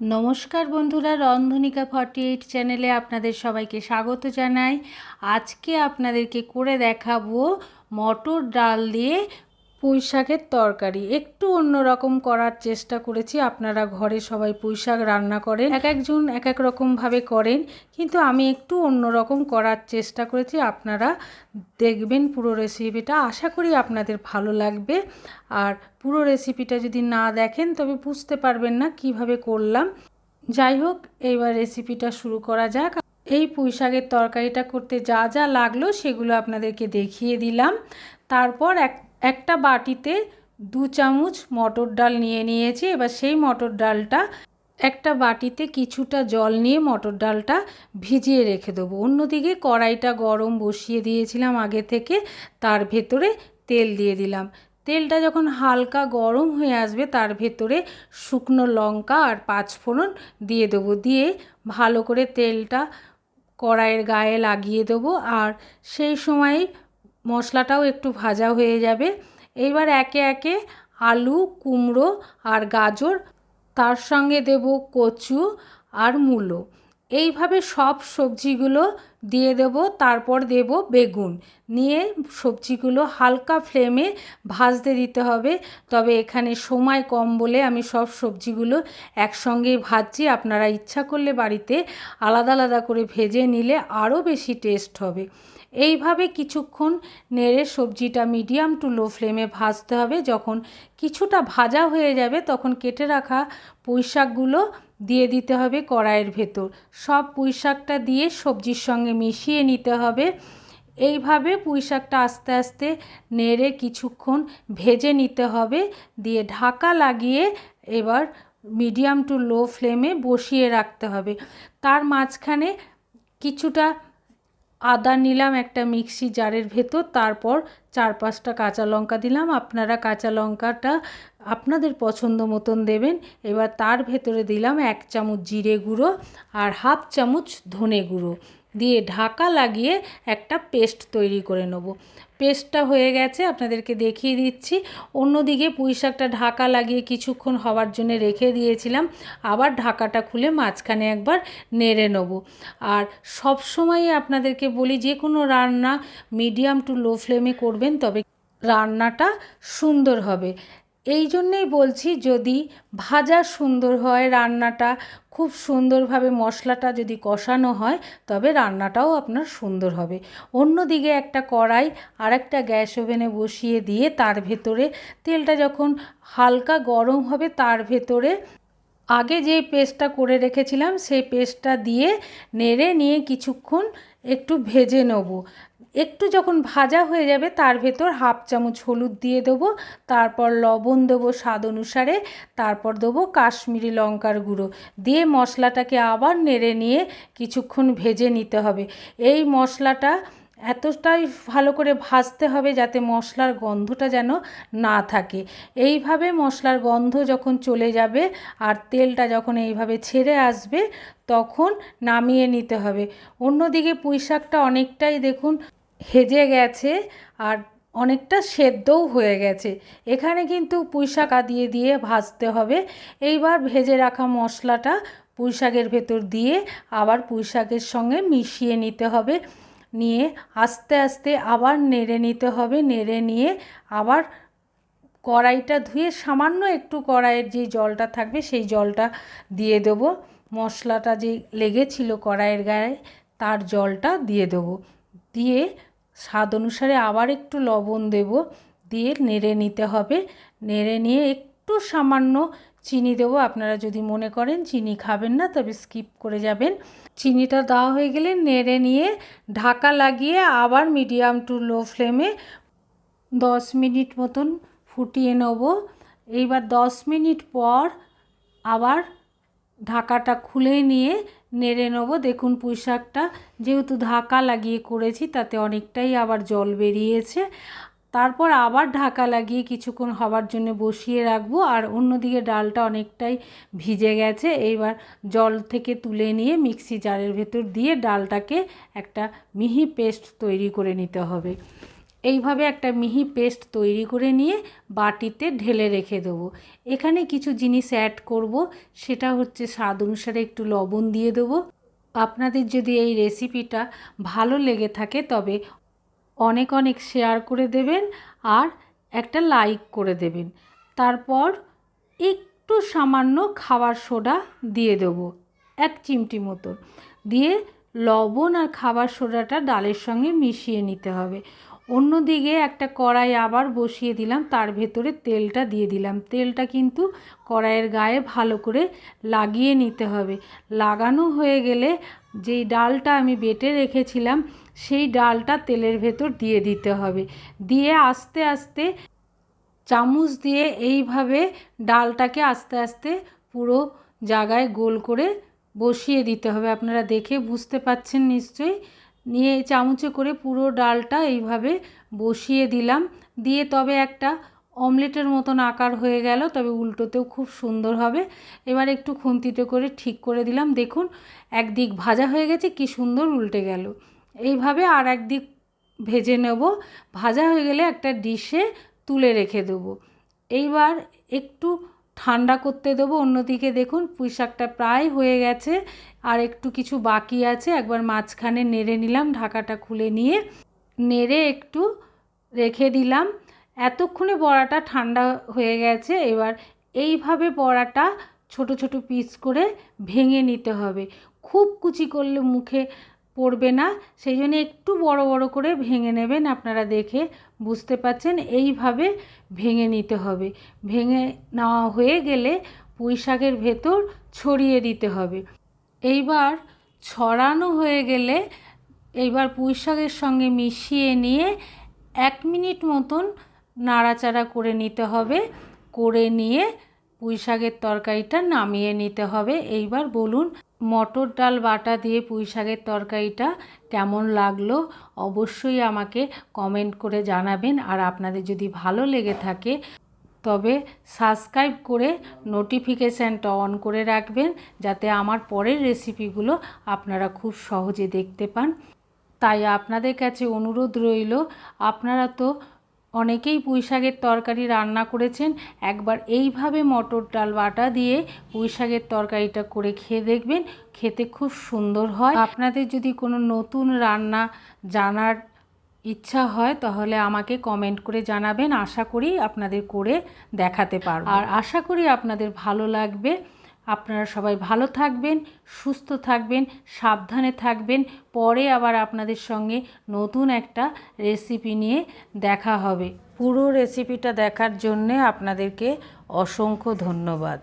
নমস্কার বন্ধুরা, রন্ধনিকা forty eight চ্যানেলে আপনাদের সবাইকে স্বাগত জানাই। আজকে আপনাদেরকে করে দেখাবো মটর ডাল দিয়ে পুঁই শাকের তরকারি। একটু অন্যরকম করার চেষ্টা করেছি। আপনারা ঘরে সবাই পুঁই শাক রান্না করেন, এক একজন এক এক রকমভাবে করেন। কিন্তু আমি একটু অন্যরকম করার চেষ্টা করেছি। আপনারা দেখবেন পুরো রেসিপিটা আশা করি আপনাদের ভালো লাগবে। আর পুরো রেসিপিটা যদি না দেখেন, তবে বুঝতে পারবেন না কীভাবে করলাম। যাই হোক এইবার রেসিপিটা শুরু করা যাক। এই পুঁই শাকের তরকারিটা করতে যা যা লাগল, সেগুলো আপনাদেরকে দেখিয়ে দিলাম। তারপর এক একটা বাটিতে দু চামচ মটর ডাল নিয়ে নিয়েছি। এবার সেই মটর ডালটা একটা বাটিতে কিছুটা জল নিয়ে মটর ডালটা ভিজিয়ে রেখে দেবো। অন্যদিকে কড়াইটা গরম বসিয়ে দিয়েছিলাম আগে থেকে, তার ভেতরে তেল দিয়ে দিলাম। তেলটা যখন হালকা গরম হয়ে আসবে, তার ভেতরে শুকনো লঙ্কা আর পাঁচফোড়ন দিয়ে দেবো। দিয়ে ভালো করে তেলটা কড়াইয়ের গায়ে লাগিয়ে দেবো। আর সেই সময় মশলাটাও একটু ভাজা হয়ে যাবে। এইবার একে একে আলু, কুমড়ো আর গাজর তার সঙ্গে দেব কচু আর মূলো। এইভাবে সব সবজিগুলো দিয়ে দেব, তারপর দেব বেগুন। নিয়ে সবজিগুলো হালকা ফ্লেমে ভাজতে দিতে হবে। তবে এখানে সময় কম বলে আমি সব সবজিগুলো একসঙ্গেই ভাজছি। আপনারা ইচ্ছা করলে বাড়িতে আলাদা আলাদা করে ভেজে নিলে আরও বেশি টেস্ট হবে। এইভাবে কিছুক্ষণ নেড়ে সবজিটা মিডিয়াম টু লো ফ্লেমে ভাজতে হবে। যখন কিছুটা ভাজা হয়ে যাবে, তখন কেটে রাখা পুঁই শাকগুলো দিয়ে দিতে হবে কড়াইয়ের ভেতর। সব পুঁই শাকটা দিয়ে সবজির সঙ্গে মিশিয়ে নিতে হবে। এইভাবে পুঁই শাকটা আস্তে আস্তে নেড়ে কিছুক্ষণ ভেজে নিতে হবে। দিয়ে ঢাকা লাগিয়ে এবার মিডিয়াম টু লো ফ্লেমে বসিয়ে রাখতে হবে। তার মাঝখানে কিছুটা আদা নিলাম একটা মিক্সি জারের ভেতর, তারপর চার পাঁচটা কাঁচা লঙ্কা দিলাম। আপনারা কাঁচা লঙ্কাটা আপনাদের পছন্দ মতন দেবেন। এবার তার ভেতরে দিলাম এক চামচ জিরে গুঁড়ো আর হাফ চামচ ধনে গুঁড়ো। দিয়ে ঢাকা লাগিয়ে একটা পেস্ট তৈরি করে নেব। পেস্টটা হয়ে গেছে, আপনাদেরকে দেখিয়ে দিচ্ছি। অন্যদিকে পুঁই শাকটা ঢাকা লাগিয়ে কিছুক্ষণ হওয়ার জন্য রেখে দিয়েছিলাম। আবার ঢাকাটা খুলে মাঝখানে একবার নেড়ে নেব। আর সব সময় আপনাদেরকে বলি, যে কোনো রান্না মিডিয়াম টু লো ফ্লেমে করবেন, তবে রান্নাটা সুন্দর হবে। এই জন্যেই বলছি যদি ভাজা সুন্দর হয় রান্নাটা, খুব সুন্দরভাবে মশলাটা যদি কষানো হয়, তবে রান্নাটাও আপনার সুন্দর হবে। অন্যদিকে একটা কড়াই আর একটা গ্যাস ওভেনে বসিয়ে দিয়ে তার ভেতরে তেলটা যখন হালকা গরম হবে তার ভেতরে আগে যে পেস্টটা করে রেখেছিলাম, সেই পেস্টটা দিয়ে নেড়ে নিয়ে কিছুক্ষণ একটু ভেজে নেব। একটু যখন ভাজা হয়ে যাবে, তার ভেতর হাফ চামচ হলুদ দিয়ে দেবো, তারপর লবণ দেবো স্বাদ অনুসারে, তারপর দেবো কাশ্মীরি লঙ্কার গুঁড়ো। দিয়ে মশলাটাকে আবার নেড়ে নিয়ে কিছুক্ষণ ভেজে নিতে হবে। এই মশলাটা এতটাই ভালো করে ভাজতে হবে যাতে মশলার গন্ধটা যেন না থাকে। এইভাবে মশলার গন্ধ যখন চলে যাবে আর তেলটা যখন এইভাবে ছেড়ে আসবে, তখন নামিয়ে নিতে হবে। অন্যদিকে পুঁই শাকটা অনেকটাই দেখুন হেজে গেছে আর অনেকটা সেদ্ধও হয়ে গেছে। এখানে কিন্তু পুঁই শাক দিয়ে দিয়ে ভাজতে হবে। এইবার ভেজে রাখা মশলাটা পুঁই শাকের ভেতর দিয়ে আবার পুঁই শাকের সঙ্গে মিশিয়ে নিতে হবে। নিয়ে আস্তে আস্তে আবার নেড়ে নিতে হবে। নেড়ে নিয়ে আবার কড়াইটা ধুয়ে সামান্য একটু কড়াইয়ের যে জলটা থাকবে সেই জলটা দিয়ে দেব। মশলাটা যে লেগেছিল কড়াইয়ের গায়ে, তার জলটা দিয়ে দেবো। দিয়ে স্বাদ অনুসারে আবার একটু লবণ দেব, দিয়ে নেড়ে নিতে হবে। নেড়ে নিয়ে একটু সামান্য চিনি দেবো। আপনারা যদি মনে করেন চিনি খাবেন না, তবে স্কিপ করে যাবেন। চিনিটা দেওয়া হয়ে গেলে নেড়ে নিয়ে ঢাকা লাগিয়ে আবার মিডিয়াম টু লো ফ্লেমে দশ মিনিট মতন ফুটিয়ে নেব। এইবার দশ মিনিট পর আবার ঢাকাটা খুলে নিয়ে নেড়ে নেব। দেখুন পুঁই শাকটা যেহেতু ঢাকা লাগিয়ে করেছি, তাতে অনেকটাই আবার জল বেরিয়েছে। তারপর আবার ঢাকা লাগিয়ে কিছুক্ষণ হওয়ার জন্য বসিয়ে রাখব, আর অন্যদিকে ডালটা অনেকটাই ভিজে গেছে। এইবার জল থেকে তুলে নিয়ে মিক্সি জারের ভেতর দিয়ে ডালটাকে একটা মিহি পেস্ট তৈরি করে নিতে হবে। এইভাবে একটা মিহি পেস্ট তৈরি করে নিয়ে বাটিতে ঢেলে রেখে দেবো। এখানে কিছু জিনিস অ্যাড করব, সেটা হচ্ছে স্বাদ অনুসারে একটু লবণ দিয়ে দেবো। আপনাদের যদি এই রেসিপিটা ভালো লেগে থাকে, তবে অনেক অনেক শেয়ার করে দেবেন আর একটা লাইক করে দেবেন। তারপর একটু সামান্য খাবার সোডা দিয়ে দেবো, এক চিমটি মতো। দিয়ে লবণ আর খাবার সোডাটা ডালের সঙ্গে মিশিয়ে নিতে হবে। অন্যদিকে একটা কড়াই আবার বসিয়ে দিলাম, তার ভেতরে তেলটা দিয়ে দিলাম। তেলটা কিন্তু কড়াইয়ের গায়ে ভালো করে লাগিয়ে নিতে হবে। লাগানো হয়ে গেলে যেই ডালটা আমি বেটে রেখেছিলাম, সেই ডালটা তেলের ভেতর দিয়ে দিতে হবে। দিয়ে আস্তে আস্তে চামচ দিয়ে এইভাবে ডালটাকে আস্তে আস্তে পুরো জায়গায় গোল করে বসিয়ে দিতে হবে। আপনারা দেখে বুঝতে পাচ্ছেন নিশ্চয়ই। নিয়ে চামচে করে পুরো ডালটা এইভাবে বসিয়ে দিলাম। দিয়ে তবে একটা অমলেটের মতন আকার হয়ে গেল, তবে উল্টোতেও খুব সুন্দর হবে। এবার একটু খুন্তিতে করে ঠিক করে দিলাম। দেখুন, একদিক ভাজা হয়ে গেছে, কি সুন্দর উল্টে গেল। এইভাবে আর একদিক ভেজে নেব। ভাজা হয়ে গেলে একটা ডিশে তুলে রেখে দেবো। এইবার একটু ঠান্ডা করতে দেবো, অন্যদিকে দেখুন পুঁই শাকটা প্রায় হয়ে গেছে। আর একটু কিছু বাকি আছে, একবার মাঝখানে নেড়ে নিলাম, ঢাকাটা খুলে নিয়ে নেড়ে একটু রেখে দিলাম। এতক্ষণে বড়াটা ঠান্ডা হয়ে গেছে, এবার এইভাবে বড়াটা ছোট ছোট পিস করে ভেঙে নিতে হবে। খুব কুচি করলে মুখে পড়বে না, সেই জন্য একটু বড় বড় করে ভেঙে নেবেন আপনারা দেখে বুঝতে পাচ্ছেন এইভাবে ভেঙে নিতে হবে। ভেঙে নেওয়া হয়ে গেলে পুঁই শাকের ভেতর ছড়িয়ে দিতে হবে। এইবার ছড়ানো হয়ে গেলে এইবার পুঁই শাকের সঙ্গে মিশিয়ে নিয়ে এক মিনিট মতন নাড়াচাড়া করে নিতে হবে। করে নিয়ে পুঁই শাকের তরকারিটা নামিয়ে নিতে হবে। এইবার বলুন মটর ডাল বাটা দিয়ে পুঁই শাকের তরকারিটা কেমন লাগল অবশ্যই আমাকে কমেন্ট করে জানাবেন। আর আপনাদের যদি ভালো লেগে থাকে, তবে সাবস্ক্রাইব করে নোটিফিকেশানটা অন করে রাখবেন, যাতে আমার পরের রেসিপিগুলো আপনারা খুব সহজে দেখতে পান। তাই আপনাদের কাছে অনুরোধ রইল, আপনারা তো অনেকেই পুঁই শাকের তরকারি রান্না করেছেন। একবার এইভাবে মটর ডাল বাটা দিয়ে পুঁই শাকের তরকারিটা করে খেয়ে দেখবেন, খেতে খুব সুন্দর হয়। আপনাদের যদি কোনো নতুন রান্না জানার ইচ্ছা হয়, তাহলে আমাকে কমেন্ট করে জানাবেন। আশা করি আপনাদের করে দেখাতে পারব। আর আশা করি আপনাদের ভালো লাগবে। আপনারা সবাই ভালো থাকবেন, সুস্থ থাকবেন, সাবধানে থাকবেন। পরে আবার আপনাদের সঙ্গে নতুন একটা রেসিপি নিয়ে দেখা হবে। পুরো রেসিপিটা দেখার জন্যে আপনাদেরকে অসংখ্য ধন্যবাদ।